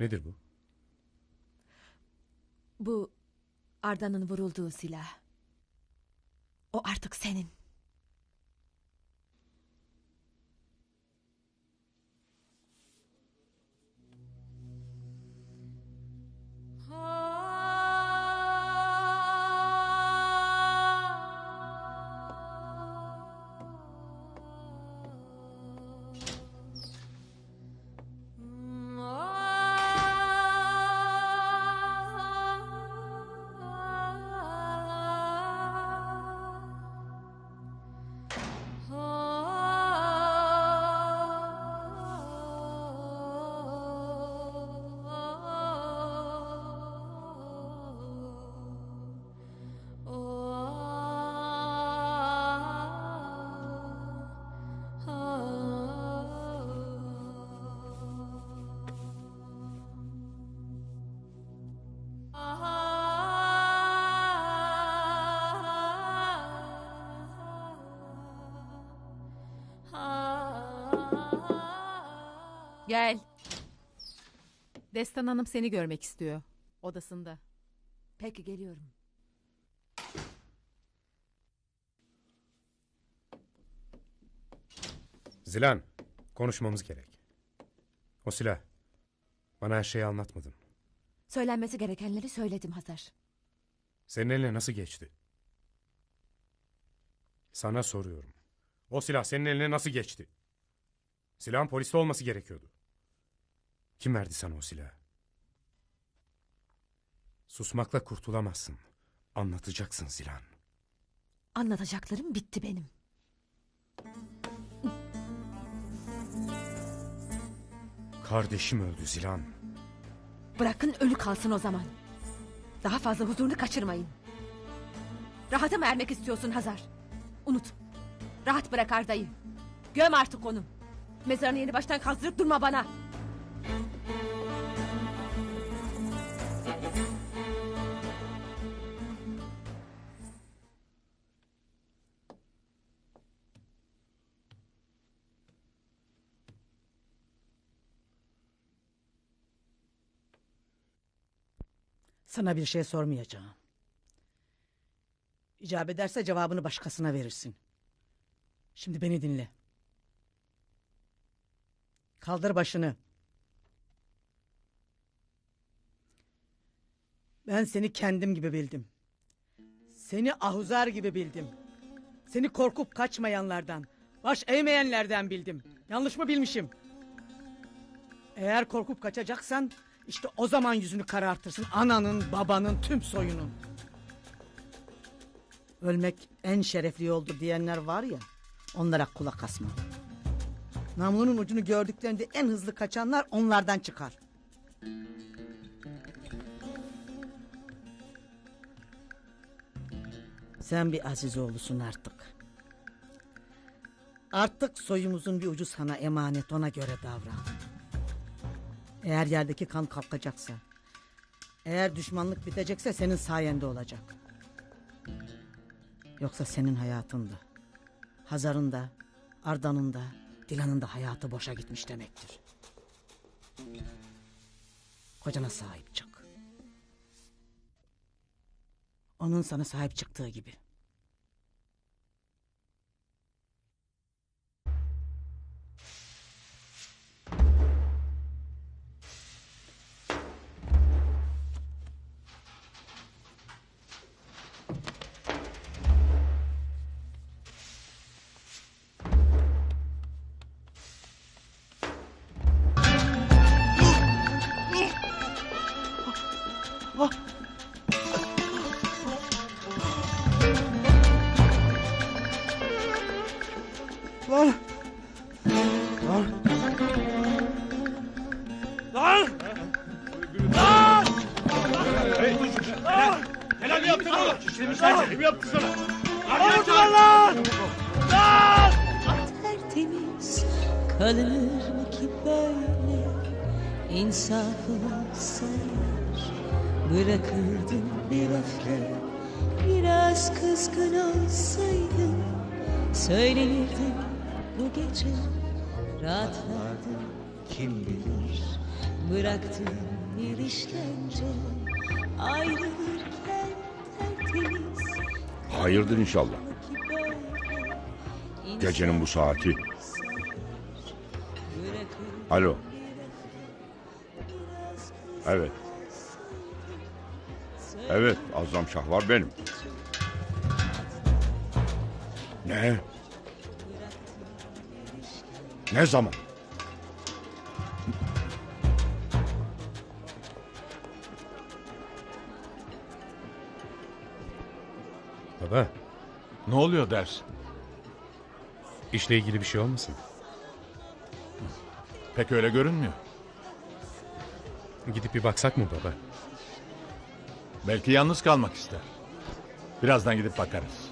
Nedir bu? Bu Arda'nın vurulduğu silah. O artık senin. Gel. Destan Hanım seni görmek istiyor. Odasında. Peki geliyorum. Zilan, konuşmamız gerek. O silah. Bana her şeyi anlatmadın. Söylenmesi gerekenleri söyledim Hazar. Senin eline nasıl geçti? Sana soruyorum. O silah senin eline nasıl geçti? Silahın poliste olması gerekiyordu. Kim verdi sana o silahı? Susmakla kurtulamazsın. Anlatacaksın Zilan. Anlatacaklarım bitti benim. Kardeşim öldü Zilan. Bırakın ölü kalsın o zaman. Daha fazla huzurunu kaçırmayın. Rahata mı ermek istiyorsun Hazar? Unut. Rahat bırak Arda'yı. Göm artık onu. Mezarını yeni baştan kazdırıp durma bana. Sana bir şey sormayacağım. İcap ederse cevabını başkasına verirsin. Şimdi beni dinle. Kaldır başını. Ben seni kendim gibi bildim. Seni ahuzar gibi bildim. Seni korkup kaçmayanlardan, baş eğmeyenlerden bildim. Yanlış mı bilmişim? Eğer korkup kaçacaksan işte o zaman yüzünü karartırsın ananın, babanın, tüm soyunun. Ölmek en şerefli yoldur diyenler var ya onlara kulak asma. Namlunun ucunu gördüklerinde en hızlı kaçanlar onlardan çıkar. Sen bir Azizoğlu'sun artık. Artık soyumuzun bir ucu sana emanet ona göre davran. Eğer yerdeki kan kalkacaksa, eğer düşmanlık bitecekse senin sayende olacak. Yoksa senin hayatında, Hazar'ın da, Arda'nın da, Dilan'ın da hayatı boşa gitmiş demektir. Kocana sahip çık. Onun sana sahip çıktığı gibi. Lan! Lan! Lan! Lan! Lan! Helal mi yaptın oğlum? Şişlemişler Kim yaptı sana? Oldu lan lan? Lan! tertemiz kalır ki böyle insafını sayar bırakırdım bir öfke biraz kızgın olsaydım söylenirdim bu gece rahatlardım kim bilir Bıraktım bir işkence Ayrılırken tertemiz Hayırdır inşallah. Gecenin bu saati. Alo. Evet. Evet, Azam Şahvar benim. Ne? Ne zaman? Baba, Ne oluyor dersin? işle ilgili bir şey olmasın? Pek öyle görünmüyor. Gidip bir baksak mı baba? Belki yalnız kalmak ister. Birazdan gidip bakarız.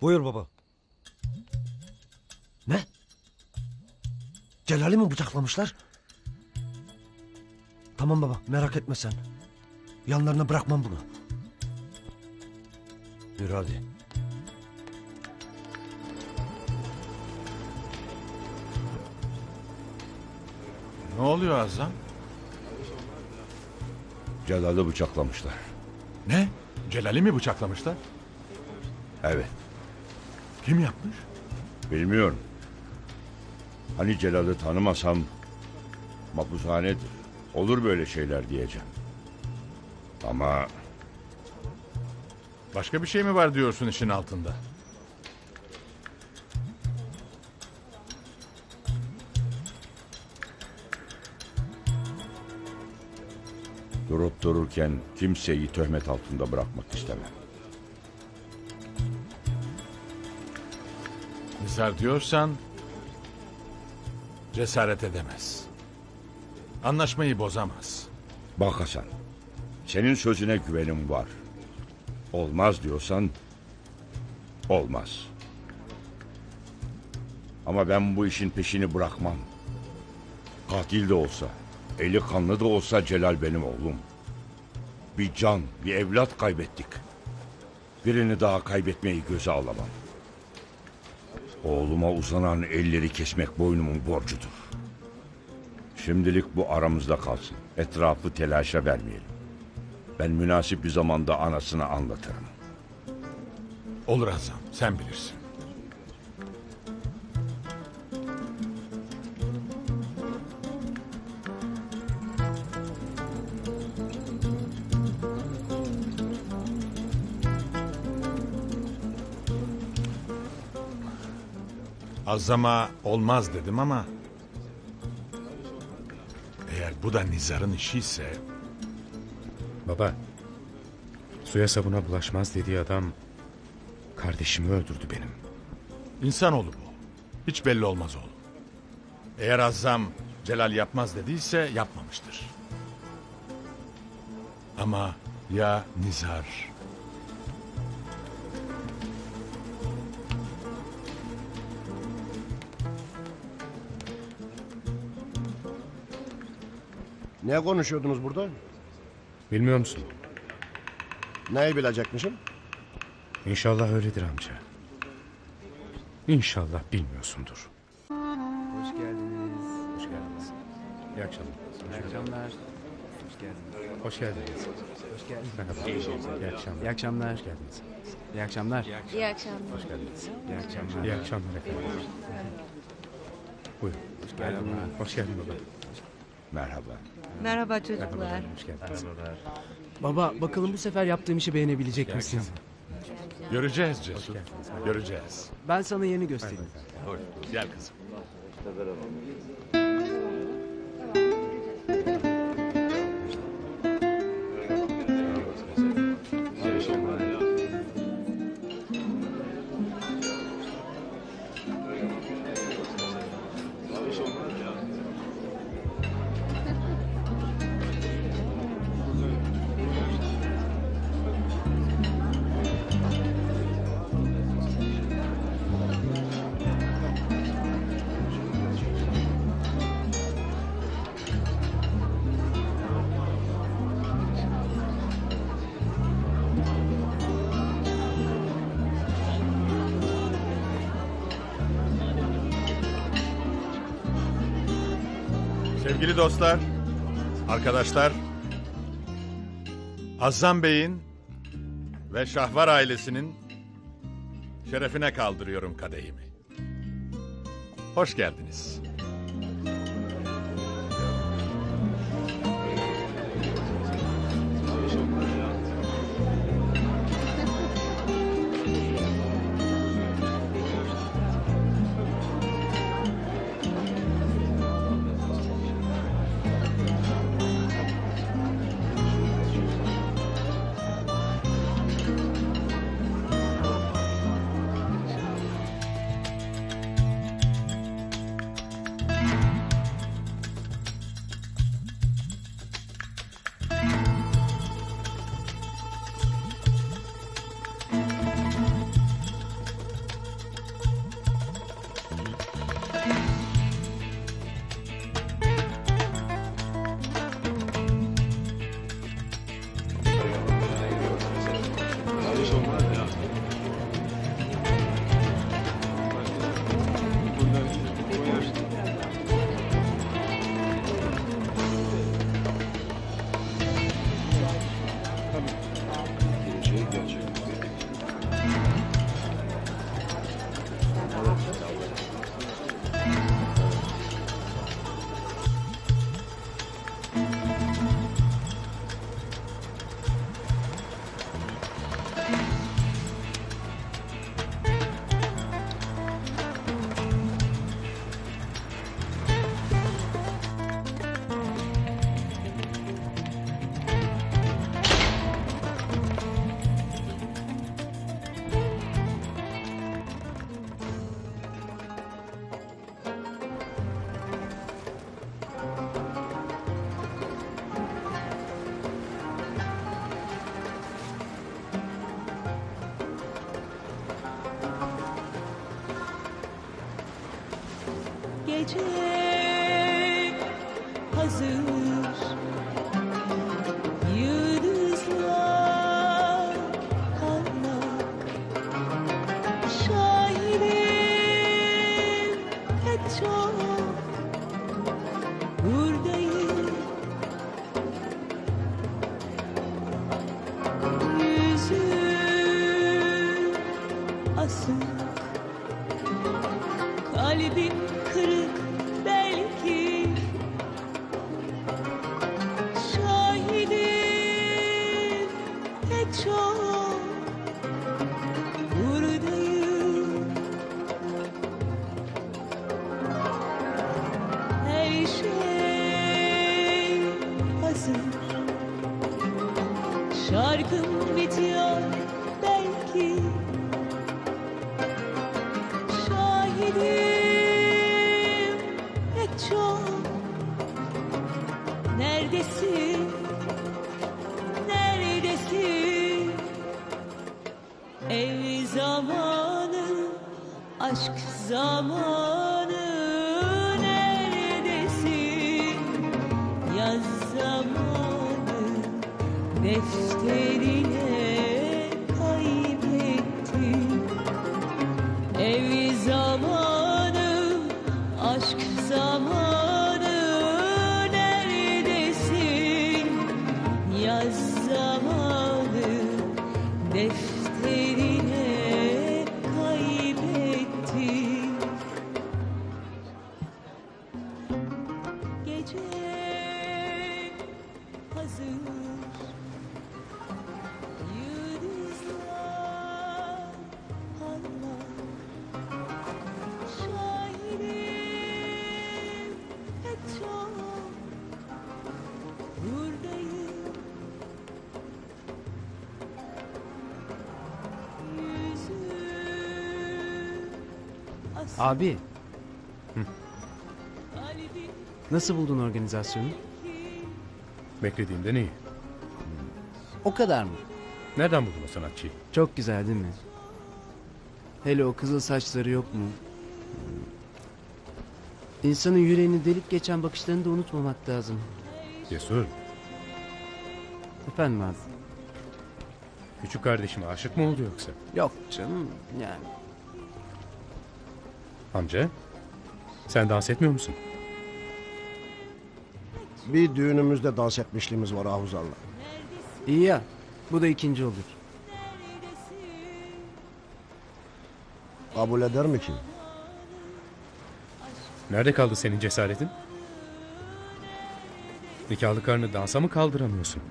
Buyur baba. Ne? Celal'i mi bıçaklamışlar? Tamam baba merak etme sen. Yanlarına bırakmam bunu. Yürü hadi. Ne oluyor Azam? Celal'i bıçaklamışlar. Ne? Celal'i mi bıçaklamışlar? Evet, Kim yapmış? bilmiyorum. Hani Celal'i tanımasam mahpushanedir. Olur böyle şeyler diyeceğim. Ama Başka bir şey mi var diyorsun işin altında? durup dururken kimseyi töhmet altında bırakmak istemem. Nizar diyorsan cesaret edemez. Anlaşmayı bozamaz. Bak Hasan, senin sözüne güvenim var. Olmaz diyorsan olmaz. Ama ben bu işin peşini bırakmam. Katil de olsa, eli kanlı da olsa Celal benim oğlum. Bir can, bir evlat kaybettik. Birini daha kaybetmeyi göze alamam. Oğluma uzanan elleri kesmek boynumun borcudur. Şimdilik bu aramızda kalsın. Etrafı telaşa vermeyelim. Ben münasip bir zamanda anasına anlatırım. Olur Azam sen bilirsin. Azama olmaz dedim ama eğer bu da Nizar'ın işi ise Baba, suya sabuna bulaşmaz dediği adam kardeşimi öldürdü benim. insanoğlu bu. Hiç belli olmaz oğlum. Eğer Azam Celal yapmaz dediyse yapmamıştır. Ama ya Nizar Ne konuşuyordunuz burada? Bilmiyor musun? Neyi bilecekmişim? İnşallah öyledir amca. İnşallah bilmiyorsundur. Hoş geldiniz. Hoş geldiniz. İyi akşamlar. İyi akşamlar. Hoş geldiniz. Hoş geldiniz. Hoş geldiniz. Merhaba. İyi akşamlar. İyi akşamlar. Hoş geldiniz. İyi akşamlar. İyi akşamlar. Hoş geldiniz. İyi akşamlar. İyi akşamlar efendim. Buyurun. Hoş geldiniz. Hoş geldin baba. Merhaba. Merhaba çocuklar. Hoş geldiniz. Baba bakalım bu sefer yaptığım işi beğenebilecek misin? göreceğiz Cesur. Göreceğiz. Ben sana yerini göstereyim. Gel kızım. Sevgili dostlar, arkadaşlar, Azzam Bey'in ve Şahvar ailesinin şerefine kaldırıyorum kadehimi. Hoş geldiniz. Gece Abi kalbim nasıl buldun organizasyonu? Beklediğimden iyi. O kadar mı? Nereden buldun o sanatçıyı? Çok güzel değil mi? Hele o kızıl saçları yok mu? İnsanın yüreğini delip geçen bakışlarını da unutmamak lazım. Cesur. Efendim abi? Küçük kardeşime aşık mı oldu yoksa? Yok canım yani. Amca. Sen dans etmiyor musun? Bir düğünümüzde dans etmişliğimiz var Ahuzar'la. İyi ya. Bu da ikinci olur. Kabul eder mi ki? Nerede kaldı senin cesaretin? Nikahlı karını dansa mı kaldıramıyorsun?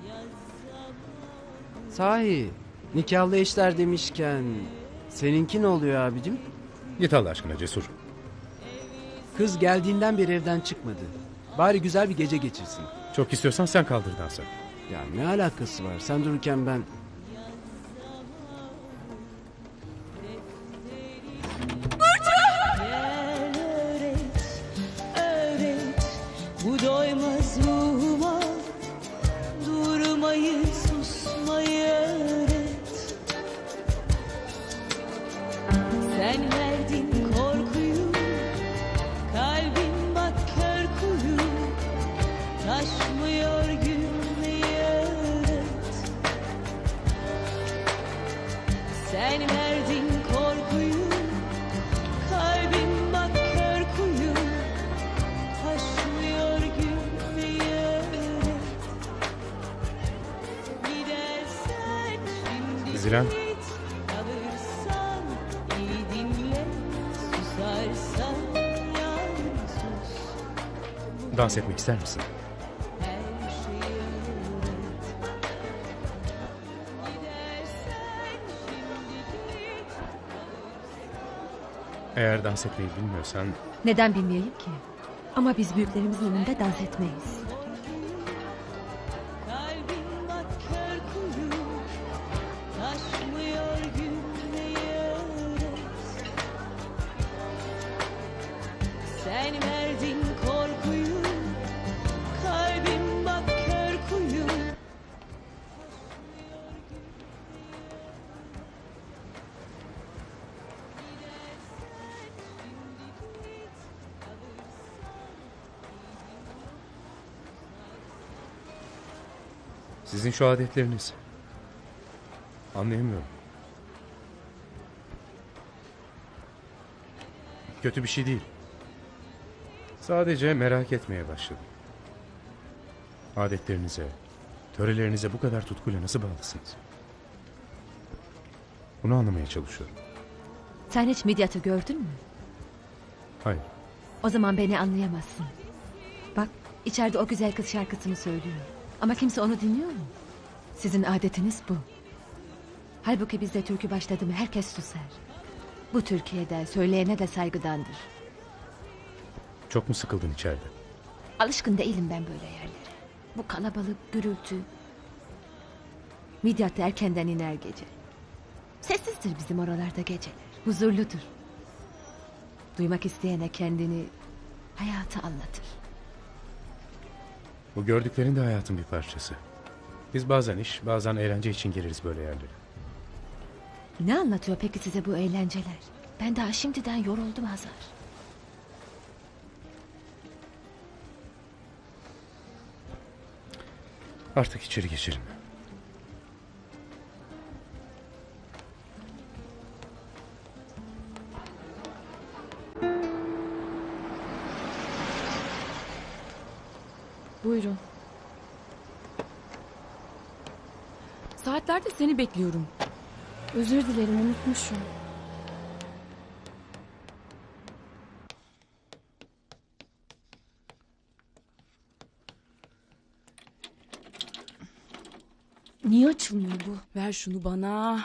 Sahi. Nikahlı eşler demişken... Seninki ne oluyor abicim? Git Allah aşkına cesur. Kız geldiğinden beri evden çıkmadı. Bari güzel bir gece geçirsin. Çok istiyorsan sen kaldır dansa. Ya ne alakası var? Sen dururken ben... Dans etmek ister misin? Eğer dans etmeyi bilmiyorsan Neden bilmeyeyim ki? Ama biz büyüklerimizin önünde dans etmeyiz. Sizin şu adetleriniz. Anlayamıyorum. Kötü bir şey değil. Sadece merak etmeye başladım. Adetlerinize, törelerinize bu kadar tutkuyla nasıl bağlısınız? Bunu anlamaya çalışıyorum. Sen hiç Midyat'ı gördün mü? Hayır. O zaman beni anlayamazsın. Bak içeride o güzel kız şarkısını söylüyor. Ama kimse onu dinliyor mu? Sizin adetiniz bu. Halbuki bizde türkü başladı mı herkes susar. Bu Türkiye'de söyleyene de saygıdandır. Çok mu sıkıldın içeride? Alışkın değilim ben böyle yerlere. Bu kalabalık, gürültü. Midyat erkenden iner gece. Sessizdir bizim oralarda geceler. Huzurludur. Duymak isteyene kendini, hayatı anlatır. Bu gördüklerin de hayatın bir parçası. Biz bazen iş, bazen eğlence için geliriz böyle yerlere. Ne anlatıyor peki size bu eğlenceler? Ben daha şimdiden yoruldum Hazar. Artık içeri geçelim. Buyurun. Saatlerdir seni bekliyorum. Özür dilerim unutmuşum. Niye açılmıyor bu? Ver şunu bana.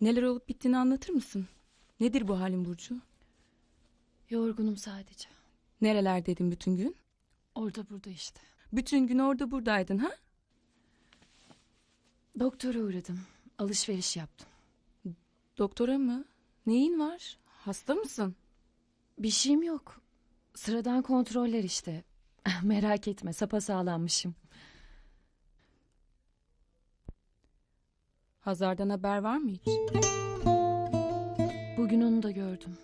Neler olup bittiğini anlatır mısın? Nedir bu halin Burcu? Yorgunum sadece. Nerelerdeydin bütün gün? Orada burada işte. Bütün gün orada buradaydın ha? Doktora uğradım. Alışveriş yaptım. Doktora mı? Neyin var? Hasta mısın? Bir şeyim yok. Sıradan kontroller işte. Merak etme sapasağlammışım. Hazar'dan haber var mı hiç? Bugün onu da gördüm.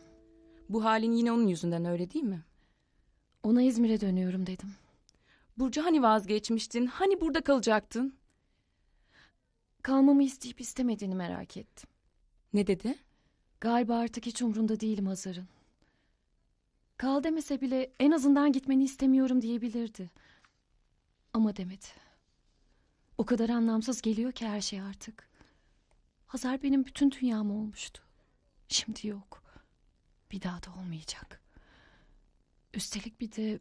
Bu halin yine onun yüzünden öyle değil mi? Ona İzmir'e dönüyorum dedim. Burcu hani vazgeçmiştin? Hani burada kalacaktın? Kalmamı isteyip istemediğini merak ettim. Ne dedi? Galiba artık hiç umrunda değilim Hazar'ın. Kal demese bile en azından gitmeni istemiyorum diyebilirdi. Ama demedi. O kadar anlamsız geliyor ki her şey artık. Hazar benim bütün dünyam olmuştu. Şimdi yok. Bir daha da olmayacak. Üstelik bir de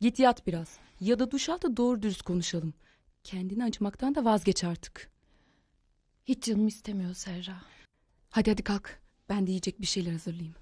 Git yat biraz. Ya da duş al da doğru dürüst konuşalım. Kendini acımaktan da vazgeç artık. hiç canım istemiyor Serra. Hadi hadi kalk. Ben de yiyecek bir şeyler hazırlayayım.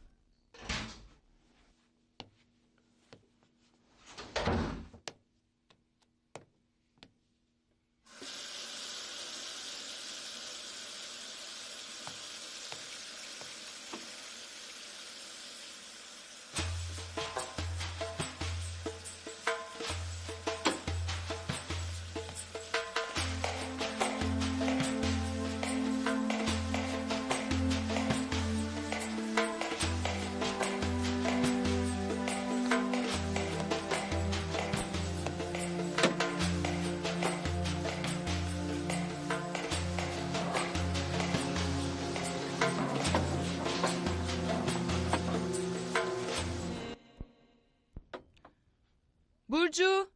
Burcu!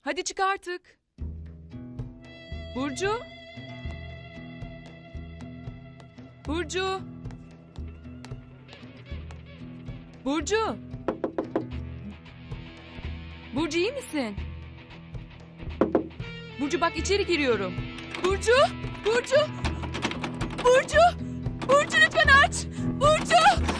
Hadi çık artık. Burcu! Burcu! Burcu! Burcu iyi misin? Burcu bak içeri giriyorum. Burcu! Burcu! Burcu! Burcu lütfen aç! Burcu!